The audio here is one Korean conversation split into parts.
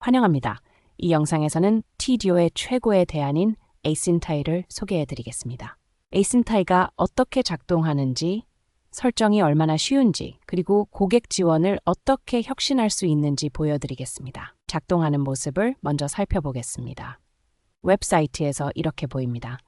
환영합니다. 이 영상에서는 TDO의 최고의 대안인 에이신타이를 소개해 드리겠습니다. 에이신타이가 어떻게 작동하는지, 설정이 얼마나 쉬운지, 그리고 고객 지원을 어떻게 혁신할 수 있는지 보여드리겠습니다. 작동하는 모습을 먼저 살펴보겠습니다. 웹사이트에서 이렇게 보입니다.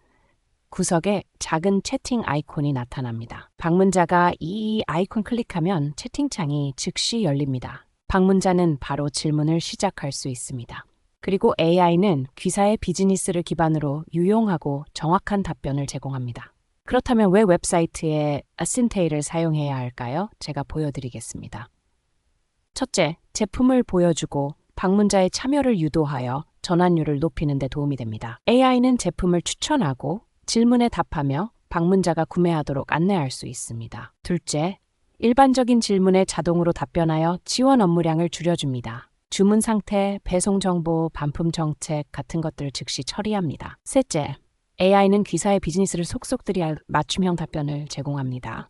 구석에 작은 채팅 아이콘이 나타납니다. 방문자가 이 아이콘 클릭하면 채팅창이 즉시 열립니다. 방문자는 바로 질문을 시작할 수 있습니다. 그리고 AI는 귀사의 비즈니스를 기반으로 유용하고 정확한 답변을 제공합니다. 그렇다면 왜 웹사이트에 아신테이를 사용해야 할까요? 제가 보여드리겠습니다. 첫째, 제품을 보여주고 방문자의 참여를 유도하여 전환율을 높이는 데 도움이 됩니다. AI는 제품을 추천하고 질문에 답하며 방문자가 구매하도록 안내할 수 있습니다. 둘째, 일반적인 질문에 자동으로 답변하여 지원 업무량을 줄여줍니다. 주문 상태, 배송 정보, 반품 정책 같은 것들을 즉시 처리합니다. 셋째, AI는 귀사의 비즈니스를 속속들이 알 맞춤형 답변을 제공합니다.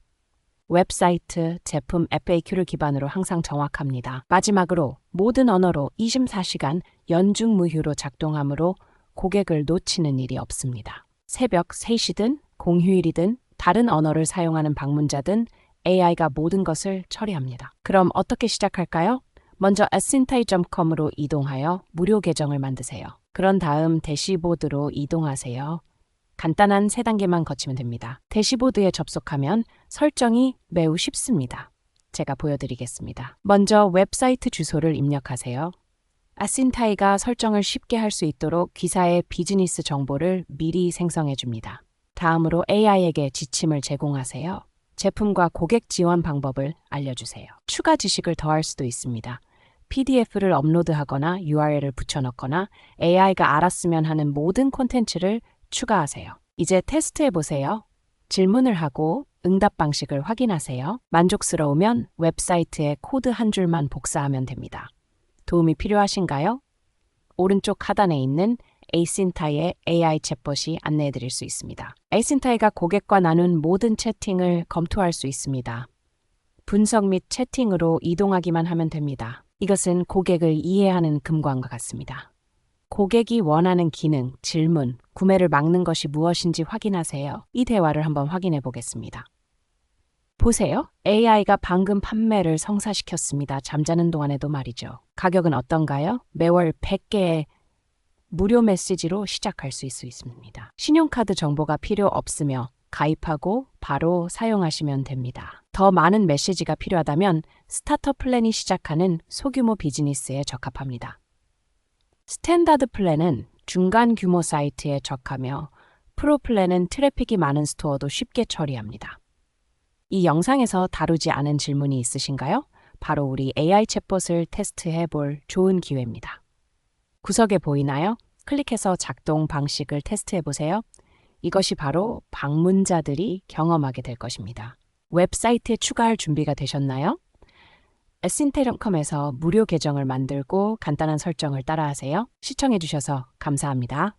웹사이트, 제품, FAQ를 기반으로 항상 정확합니다. 마지막으로 모든 언어로 24시간 연중 무휴로 작동하므로 고객을 놓치는 일이 없습니다. 새벽 3시든 공휴일이든 다른 언어를 사용하는 방문자든 AI가 모든 것을 처리합니다. 그럼 어떻게 시작할까요? 먼저 asintai.com으로 이동하여 무료 계정을 만드세요. 그런 다음 대시보드로 이동하세요. 간단한 세 단계만 거치면 됩니다. 대시보드에 접속하면 설정이 매우 쉽습니다. 제가 보여드리겠습니다. 먼저 웹사이트 주소를 입력하세요. 아신타이가 설정을 쉽게 할 수 있도록 기사의 비즈니스 정보를 미리 생성해 줍니다. 다음으로 AI에게 지침을 제공하세요. 제품과 고객 지원 방법을 알려주세요. 추가 지식을 더할 수도 있습니다. PDF를 업로드하거나 URL을 붙여넣거나 AI가 알았으면 하는 모든 콘텐츠를 추가하세요. 이제 테스트해 보세요. 질문을 하고 응답 방식을 확인하세요. 만족스러우면 웹사이트에 코드 한 줄만 복사하면 됩니다. 도움이 필요하신가요? 오른쪽 하단에 있는 에이신타의 AI 챗봇이 안내해 드릴 수 있습니다. 에이신타이가 고객과 나눈 모든 채팅을 검토할 수 있습니다. 분석 및 채팅으로 이동하기만 하면 됩니다. 이것은 고객을 이해하는 금광과 같습니다. 고객이 원하는 기능, 질문, 구매를 막는 것이 무엇인지 확인하세요. 이 대화를 한번 확인해 보겠습니다. 보세요. AI가 방금 판매를 성사시켰습니다. 잠자는 동안에도 말이죠. 가격은 어떤가요? 매월 100개의 무료 메시지로 시작할 수 있습니다. 신용카드 정보가 필요 없으며 가입하고 바로 사용하시면 됩니다. 더 많은 메시지가 필요하다면 스타터 플랜이 시작하는 소규모 비즈니스에 적합합니다. 스탠다드 플랜은 중간 규모 사이트에 적하며 프로 플랜은 트래픽이 많은 스토어도 쉽게 처리합니다. 이 영상에서 다루지 않은 질문이 있으신가요? 바로 우리 AI 챗봇을 테스트해 볼 좋은 기회입니다. 구석에 보이나요? 클릭해서 작동 방식을 테스트해 보세요. 이것이 바로 방문자들이 경험하게 될 것입니다. 웹사이트에 추가할 준비가 되셨나요? 에신테럼컴에서 무료 계정을 만들고 간단한 설정을 따라하세요. 시청해주셔서 감사합니다.